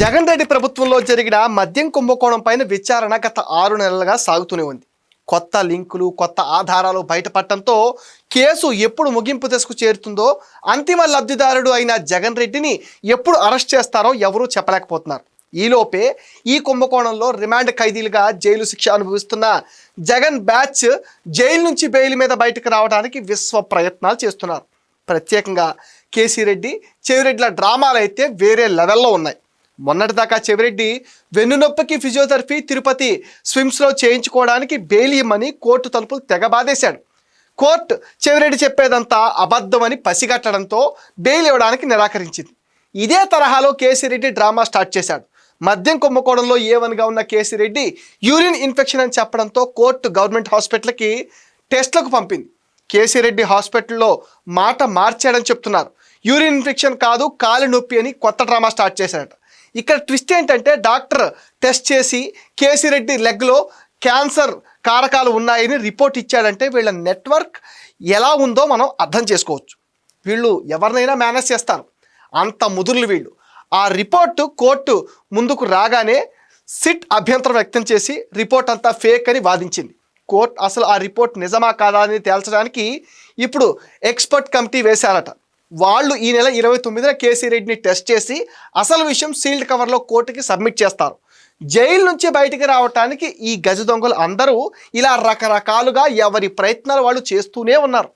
జగన్ రెడ్డి ప్రభుత్వంలో జరిగిన మద్యం కుంభకోణం పైన విచారణ గత ఆరు నెలలుగా సాగుతూనే ఉంది. కొత్త లింకులు కొత్త ఆధారాలు బయటపడటంతో కేసు ఎప్పుడు ముగింపు దశకు చేరుతుందో అంతిమ లబ్ధిదారుడు అయిన జగన్ రెడ్డిని ఎప్పుడు అరెస్ట్ చేస్తారో ఎవరూ చెప్పలేకపోతున్నారు. ఈలోపే ఈ కుంభకోణంలో రిమాండ్ ఖైదీలుగా జైలు శిక్ష అనుభవిస్తున్న జగన్ బ్యాచ్ జైలు నుంచి బెయిల్ మీద బయటకు రావడానికి విశ్వ ప్రయత్నాలు చేస్తున్నారు. ప్రత్యేకంగా కేసీ రెడ్డి చెవిరెడ్డిల డ్రామాలు అయితే వేరే లెవెల్లో ఉన్నాయి. మొన్నటిదాకా చెవిరెడ్డి వెన్నునొప్పికి ఫిజియోథెరపీ తిరుపతి స్విమ్స్లో చేయించుకోవడానికి బెయిల్ ఇమ్మని కోర్టు తలుపులు తెగబాదేశాడు. కోర్టు చెవిరెడ్డి చెప్పేదంతా అబద్ధమని పసిగట్టడంతో బెయిల్ ఇవ్వడానికి నిరాకరించింది. ఇదే తరహాలో కేసిరెడ్డి డ్రామా స్టార్ట్ చేశాడు. మద్యం కుంభకోణంలో ఏవన్గా ఉన్న కేసిరెడ్డి యూరిన్ ఇన్ఫెక్షన్ అని చెప్పడంతో కోర్టు గవర్నమెంట్ హాస్పిటల్కి టెస్ట్లకు పంపింది. కేసిరెడ్డి హాస్పిటల్లో మాట మార్చాడని చెప్తున్నారు. యూరిన్ ఇన్ఫెక్షన్ కాదు కాలు నొప్పి అని కొత్త డ్రామా స్టార్ట్ చేశాడు ఇక్కడ ట్విస్ట్ ఏంటంటే డాక్టర్ టెస్ట్ చేసి కేసిరెడ్డి లెగ్లో క్యాన్సర్ కారకాలు ఉన్నాయని రిపోర్ట్ ఇచ్చాడంటే వీళ్ళ నెట్వర్క్ ఎలా ఉందో మనం అర్థం చేసుకోవచ్చు. వీళ్ళు ఎవరినైనా మేనేజ్ చేస్తారు. అంత ముదురులు వీళ్ళు. ఆ రిపోర్టు కోర్టు ముందుకు రాగానే సిట్ అభ్యంతరం వ్యక్తం చేసి రిపోర్ట్ అంతా ఫేక్ అని వాదించింది. కోర్టు అసలు ఆ రిపోర్ట్ నిజమా కాదా అని తేల్చడానికి ఇప్పుడు ఎక్స్పర్ట్ కమిటీ వేశారట. వాళ్ళు ఈ నెల ఇరవై తొమ్మిదిన కేసీ రెడ్డిని టెస్ట్ చేసి అసలు విషయం సీల్డ్ కవర్లో కోర్టుకి సబ్మిట్ చేస్తారు. జైలు నుంచి బయటికి రావటానికి ఈ గజ దొంగలు అందరూ ఇలా రకరకాలుగా ఎవరి ప్రయత్నాలు వాళ్ళు చేస్తూనే ఉన్నారు.